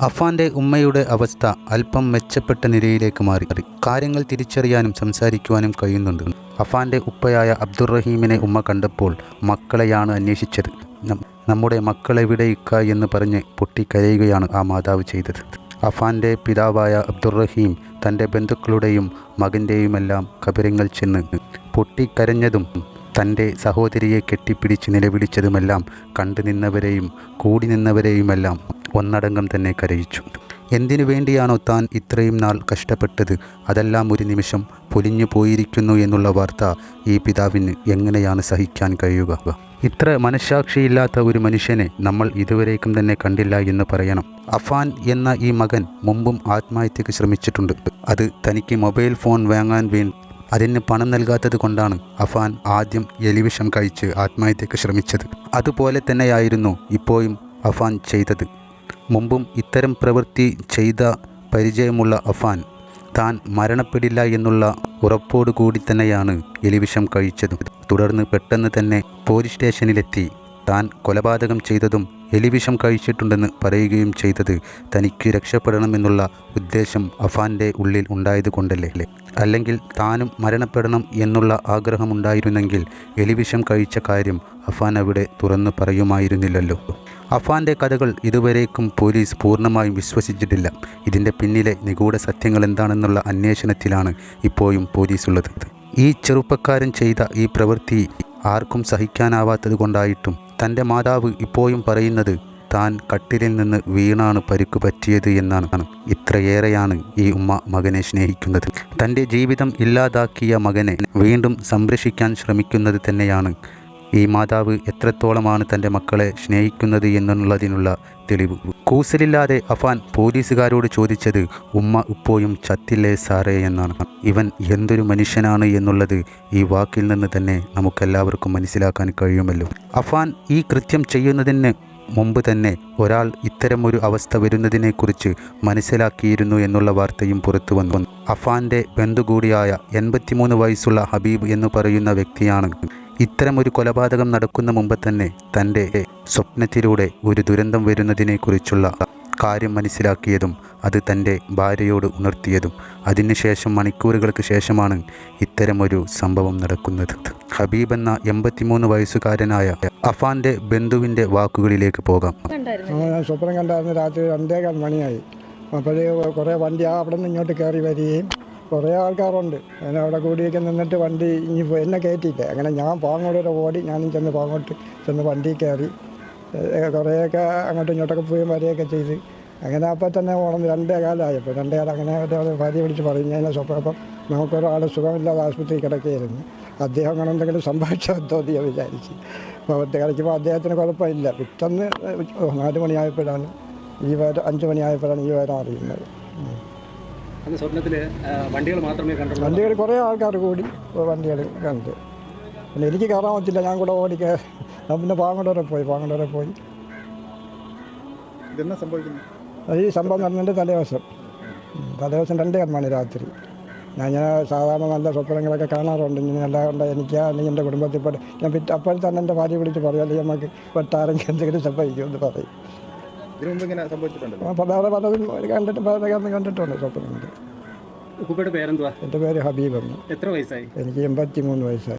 അഫാന്റെ ഉമ്മയുടെ അവസ്ഥ അല്പം മെച്ചപ്പെട്ട നിലയിലേക്ക് മാറി. കാര്യങ്ങൾ തിരിച്ചറിയാനും സംസാരിക്കുവാനും കഴിയുന്നുണ്ട്. അഫാന്റെ ഉപ്പയായ അബ്ദുറഹീമിനെ ഉമ്മ കണ്ടപ്പോൾ മക്കളെയാണ് അന്വേഷിച്ചത്. നമ്മുടെ മക്കളെവിടെ ഇക്ക എന്ന് പറഞ്ഞ് പൊട്ടിക്കരയുകയാണ് ആ മാതാവ് ചെയ്തത്. അഫാന്റെ പിതാവായ അബ്ദുറഹീം തന്റെ ബന്ധുക്കളുടെയും മകന്റെയുമെല്ലാം കബരങ്ങൾ ചെന്ന് പൊട്ടിക്കരഞ്ഞതും തന്റെ സഹോദരിയെ കെട്ടിപ്പിടിച്ച് നിലവിളിച്ചതുമെല്ലാം കണ്ടു നിന്നവരെയും കൂടി നിന്നവരെയുമെല്ലാം ഒന്നടങ്കം തന്നെ കരയിച്ചു. എന്തിനു വേണ്ടിയാണോ താൻ ഇത്രയും നാൾ കഷ്ടപ്പെട്ടത്? അതെല്ലാം ഒരു നിമിഷം പൊലിഞ്ഞു പോയിരിക്കുന്നു എന്നുള്ള വാർത്ത ഈ പിതാവിന് എങ്ങനെയാണ് സഹിക്കാൻ കഴിയുക? ഇത്ര മനഃസാക്ഷിയില്ലാത്ത ഒരു മനുഷ്യനെ നമ്മൾ ഇതുവരേക്കും തന്നെ കണ്ടില്ല എന്ന് പറയണം. അഫാൻ എന്ന ഈ മകൻ മുമ്പും ആത്മഹത്യക്ക് ശ്രമിച്ചിട്ടുണ്ട്. അത് തനിക്ക് മൊബൈൽ ഫോൺ വാങ്ങാൻ വേണ്ടി അതിന് പണം നൽകാത്തത് കൊണ്ടാണ് അഫാൻ ആദ്യം എലിവിഷം കഴിച്ച് ആത്മഹത്യക്ക് ശ്രമിച്ചത്. അതുപോലെ തന്നെയായിരുന്നു ഇപ്പോഴും അഫാൻ ചെയ്തത്. മുമ്പും ഇത്തരം പ്രവൃത്തി ചെയ്ത പരിചയമുള്ള അഫാൻ താൻ മരണപ്പെടില്ല എന്നുള്ള ഉറപ്പോടു കൂടി തന്നെയാണ് എലിവിഷം കഴിച്ചത്. തുടർന്ന് പെട്ടെന്ന് തന്നെ പോലീസ് സ്റ്റേഷനിലെത്തി. താൻ കൊലപാതകം ചെയ്തതും എലിവിഷം കഴിച്ചിട്ടുണ്ടെന്ന് പറയുകയും ചെയ്തത് തനിക്ക് രക്ഷപ്പെടണമെന്നുള്ള ഉദ്ദേശം അഫാന്റെ ഉള്ളിൽ ഉണ്ടായതുകൊണ്ടല്ലേ അല്ലെങ്കിൽ താനും മരണപ്പെടണം എന്നുള്ള ആഗ്രഹമുണ്ടായിരുന്നെങ്കിൽ എലിവിഷം കഴിച്ച കാര്യം അഫാൻ അവിടെ തുറന്നു പറയുമായിരുന്നില്ലല്ലോ. അഫാന്റെ കഥകൾ ഇതുവരേക്കും പോലീസ് പൂർണമായും വിശ്വസിച്ചിട്ടില്ല. ഇതിന്റെ പിന്നിലെ നിഗൂഢ സത്യങ്ങൾ എന്താണെന്നുള്ള അന്വേഷണത്തിലാണ് ഇപ്പോഴും പോലീസ് ഉള്ളത് ഈ ചെറുപ്പക്കാരൻ ചെയ്ത ഈ പ്രവൃത്തി ആർക്കും സഹിക്കാനാവാത്തത് കൊണ്ടായിട്ടും തന്റെ മാതാവ് ഇപ്പോഴും പറയുന്നത് താൻ കട്ടിലിൽ നിന്ന് വീണാണ് പരിക്കു പറ്റിയത് എന്നാണ്. ഇത്രയേറെയാണ് ഈ ഉമ്മ മകനെ സ്നേഹിക്കുന്നത്. തന്റെ ജീവിതം ഇല്ലാതാക്കിയ മകനെ വീണ്ടും സംരക്ഷിക്കാൻ ശ്രമിക്കുന്നത് തന്നെയാണ് ഈ മാതാവ് എത്രത്തോളമാണ് തന്റെ മക്കളെ സ്നേഹിക്കുന്നത് എന്നുള്ളതിനുള്ള തെളിവ്. കൂസലില്ലാതെ അഫാൻ പോലീസുകാരോട് ചോദിച്ചത് ഉമ്മ ഇപ്പോഴും ചത്തില്ലേ സാറേ? എന്നാണ്. ഇവൻ എന്തൊരു മനുഷ്യനാണ് എന്നുള്ളത് ഈ വാക്കിൽ നിന്ന് തന്നെ നമുക്കെല്ലാവർക്കും മനസ്സിലാക്കാൻ കഴിയുമല്ലോ. അഫാൻ ഈ കൃത്യം ചെയ്യുന്നതിന് മുമ്പ് തന്നെ ഒരാൾ ഇത്തരം ഒരു അവസ്ഥ വരുന്നതിനെക്കുറിച്ച് മനസ്സിലാക്കിയിരുന്നു എന്നുള്ള വാർത്തയും പുറത്തു വന്നു. അഫാന്റെ ബന്ധു കൂടിയായ എൺപത്തിമൂന്ന് വയസ്സുള്ള ഹബീബ് എന്ന് പറയുന്ന വ്യക്തിയാണ്. ഇത്തരമൊരു കൊലപാതകം നടക്കുന്ന മുമ്പ് തന്നെ തന്റെ സ്വപ്നത്തിലൂടെ ഒരു ദുരന്തം വരുന്നതിനെക്കുറിച്ചുള്ള കാര്യം മനസ്സിലാക്കിയതും അത് തന്റെ ഭാര്യയോട് ഉണർത്തിയതും അതിനുശേഷം മണിക്കൂറുകൾക്ക് ശേഷമാണ് ഇത്തരമൊരു സംഭവം നടക്കുന്നത്. ഹബീബ് എന്ന എൺപത്തിമൂന്ന് വയസ്സുകാരനായ അഫാന്റെ ബന്ധുവിന്റെ വാക്കുകളിലേക്ക് പോകാം. ഞാൻ സ്വപ്നം കണ്ടായിരുന്നു. രാത്രി രണ്ടേകാൽ മണിയായി. അപ്പോഴേ കുറേ വണ്ടി ആ അവിടെ നിന്ന് ഇങ്ങോട്ട് കയറി വരികയും കുറേ ആൾക്കാരുണ്ട്. ഞാൻ അവിടെ കൂടിയൊക്കെ നിന്നിട്ട് വണ്ടി ഇനി എന്നെ കയറ്റിയില്ല അങ്ങനെ ഞാൻ പാങ്ങോട്ടൊരു ഓടി ഞാനും ചെന്ന് പാങ്ങോട്ട് ചെന്ന് വണ്ടി കയറി. കുറേയൊക്കെ അങ്ങോട്ടും ഇങ്ങോട്ടൊക്കെ പോയി വരികയൊക്കെ ചെയ്ത്. അങ്ങനെ അപ്പോൾ തന്നെ ഓണം രണ്ടേ കാലമായപ്പോൾ രണ്ടേ കാലം അങ്ങനെ ഭാര്യ വിളിച്ച് പറഞ്ഞതിനെ സ്വപ്നം അപ്പം നമുക്കൊരാൾ സുഖമില്ലാതെ ആശുപത്രി കിടക്കുകയായിരുന്നു. അദ്ദേഹം അങ്ങനെ എന്തെങ്കിലും സംഭവിച്ചോ ഞാൻ വിചാരിച്ച്. അപ്പോൾ കളിക്കുമ്പോൾ അദ്ദേഹത്തിന് കുഴപ്പമില്ല. പിറ്റന്ന് നാല് മണിയായപ്പോഴാണ് ഈ വാരം അഞ്ച് മണിയായപ്പോഴാണ് ഈ വാരം അറിയുന്നത്. അന്ന് സ്വപ്നത്തിൽ വണ്ടികൾ മാത്രമേ കണ്ടുള്ളൂ. വണ്ടികൾ കുറേ ആൾക്കാർ കൂടി വണ്ടികൾ കണ്ടു. പിന്നെ എനിക്ക് കയറാൻ പറ്റില്ല. ഞാൻ കൂടെ ഓടിക്കാൻ ഞാൻ പിന്നെ പാങ്ങോട് പോയി പാങ്ങോട് പോയി. ഇതെന്നാ സംഭവിക്കുന്നത്? ഈ സംഭവം നടന്നതിന്റെ തലേദിവസം. തലേദിവസം രണ്ടേ മണി രാത്രി. ഞാൻ ഇങ്ങനെ സാധാരണ നല്ല സ്വപ്നങ്ങളൊക്കെ കാണാറുണ്ട്. ഇങ്ങനെ അല്ലാണ്ട് എനിക്ക് അല്ലെങ്കിൽ എന്റെ കുടുംബത്തിൽ പെട്ട് ഞാൻ പിറ്റ അപ്പോൾ തന്നെ എന്റെ ഭാര്യ വിളിച്ച് പറയും അല്ലെങ്കിൽ നമുക്ക് പെട്ടാരെങ്കിലും എന്തെങ്കിലും സംഭവിക്കുമെന്ന് പറയും. ഇതിനു മുമ്പ് ഇങ്ങനെ സംഭവിച്ചിട്ടുണ്ടല്ലോ. അപ്പോൾ വേറെ പലതും കണ്ടിട്ട് പലതൊക്കെ കണ്ടിട്ടുണ്ട് എന്റെ പേര് ഹബീബ് എത്ര വയസ്സായി? എനിക്ക് എൺപത്തി മൂന്ന് വയസ്സായി.